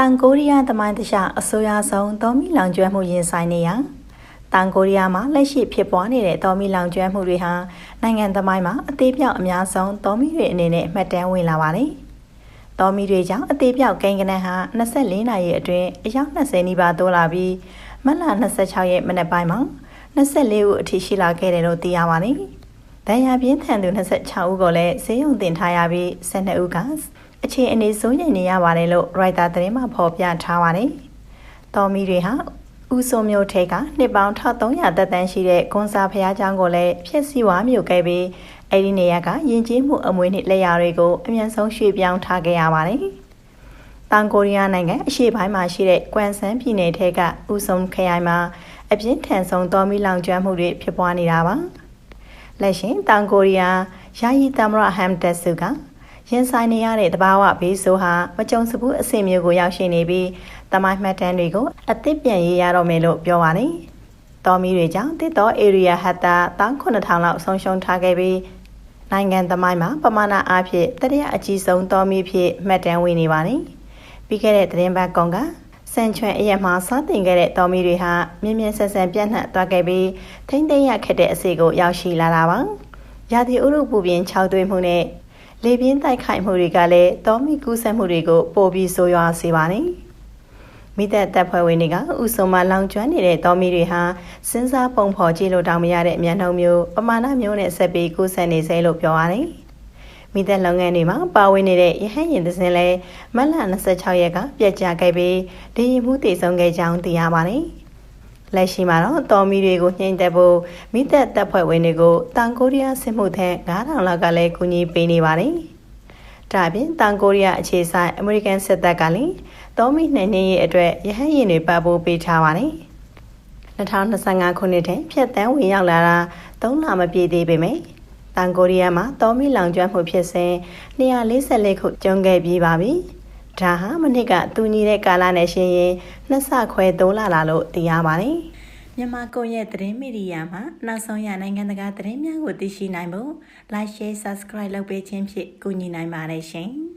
တန်ကိုရီးယားသမိုင်းတခြားအဆိုအရဆုံးတော်မီလောင်ကျွမ်းမှုရင်ဆိုင်နေရတန်ကိုရီးယားမှာလက်ရှိဖြစ်ပွားနေတဲ့တော်မီလောင်ကျွမ်းမှုတွေဟာနိုင်ငံသမိုင်းမှာအသေးပြောက်အများဆုံးတော်မီတွေအနေနဲ့မှတ်တမ်းဝင်လာပါတယ်။တော်မီတွေကြောင့်အသေးပြောက်ကိန်းကနန်းဟာ24နာရီအတွင်းအယောက်20နီးပါးတိုးလာပြီးမတ်လ26ရက်မနက်ပိုင်းမှာ24ဦးအထိရှိလာခဲ့တယ်လို့သိရပါတယ်။ ဒဏ်ရာပြင်းထန်သူ26ဦးကိုလည်းဈေးရုံတင်ထားရပြီး12ဦးကအခြေအနေစိုးရိမ်နေရပါတယ်လို့ရိုက်တာသတင်းမှာဖော်ပြထားပါတယ်။တော်မီတွေဟာဦးစုံမျိုးထိတ်ကနှစ်ပေါင်း1300တက်တန်းရှိတဲ့ကွန်ဆာဖျားကျောင်းကိုလည်းဖျက်ဆီးဝါမြို့ခဲ့ပြီးအဲ့ဒီနေရာကယဉ်ကျေးမှုအမွေနှင့်လက်ရာတွေကိုအမြန်ဆုံးရွှေ့ပြောင်းထားခဲ့ရပါတယ်။တောင်ကိုရီးယားနိုင်ငံအရှေ့ပိုင်းမှာရှိတဲ့ကွမ်ဆန်ပြည်နယ်ထဲကဦးစုံခရိုင်မှာအပြင်းထန်ဆုံးတော်မီလောင်ကျွမ်းမှုတွေဖြစ်ပွားနေတာပါ။ လက်ရှိတောင်ကိုရီးယားယာယီသမရဟမ်တက်ဆူကရင်ဆိုင်နေရတဲ့တဘာဝဘေးဆိုးဟာမကြုံစဘူးအဆင့်မျိုးကိုရောက်ရှိနေပြီးတမိုင်းမှတ်တမ်းတွေကိုအသစ်ပြန်ရေးရတော့မယ်လို့ပြောပါတယ်။တော်မီတွေကြောင့်တစ်တော် area ဟတ်တာ19000လောက်ဆုံးရှုံးထားခဲ့ပြီးနိုင်ငံသမိုင်းမှာပမာဏအားဖြင့်တတိယအကြီးဆုံးတော်မီဖြစ်မှတ်တမ်းဝင်နေပါတယ်။ပြီးခဲ့တဲ့သတင်းပတ်ကောင်က စံချွန်အရက်မှာစတင်ခဲ့တဲ့တော်မီတွေဟာမြင်းမြန်းဆက်ဆန်ပြန့်နှံ့သွားခဲ့ပြီးထိမ့်သိမ်းရခက်တဲ့အစီကိုရောက်ရှိလာတာပါ။ရာသီဥတုပူပြင်းခြောက်သွေးမှုနဲ့လေပြင်းတိုက်ခိုက်မှုတွေကလည်းတောမီကူးစက်မှုတွေကိုပိုပြီးဆိုးရွားစေပါတယ်။မိသက်တပ်ဖွဲ့ဝင်တွေကဥဆုံမလောင်ကျွမ်းနေတဲ့တောမီတွေဟာစဉ်းစားပုံဖော်ကြည့်လို့တောင်မရတဲ့အမြန်နှုံမျိုးပမာဏမျိုးနဲ့ဆက်ပြီးကူးစက်နေစေလို့ပြောရတယ်။ မိသက်လုပ်ငန်းတွေမှာပါဝင်နေတဲ့ရဟန်းရင်သစင်လဲမတ်လ26ရက်ကပြက်ကျခဲ့ပြီးဒေရင်မှုတည်ဆုံခဲ့ကြောင်းသိရပါတယ်။လက်ရှိမှာတော့တော်မီတွေကိုနှိမ့်သက်ဖို့မိသက်တပ်ဖွဲ့ဝင်တွေကိုတန်ကိုရီးယားစစ်မှုထမ်း9000လောက်ကလည်းကူညီပေးနေပါတယ်။ဒါပြင်တန်ကိုရီးယားအခြေဆိုင်အမေရိကန်စစ်တပ်ကလည်းတော်မီနှိမ့်နှင်းရဲ့အတွက်ရဟန်းရင်တွေပတ်ဖို့ပေးထားပါတယ်။2025ခုနှစ်ထဲဖြတ်တန်းဝင်ရောက်လာတာ3လမပြည့်သေးပေမဲ့ တန်ကိုရီးယားမှာတော်မီလောင်ကျွမ်းမှုဖြစ်စဉ်244ခုကျုံခဲ့ပြီးပါပြီ။ဒါဟာမနစ်ကသူညီတဲ့ကာလနဲ့ရှင်ရင်နှစ်ဆခွဲသုံးလာလာလို့သိရပါတယ်။မြန်မာကွန်ရက်သတင်းမီဒီယာမှာနောက်ဆုံးရနိုင်ငံတကာသတင်းများကိုသိရှိနိုင်ဖို့ like share subscribe လုပ်ပေးခြင်းဖြင့်ကူညီနိုင်ပါတယ်ရှင်။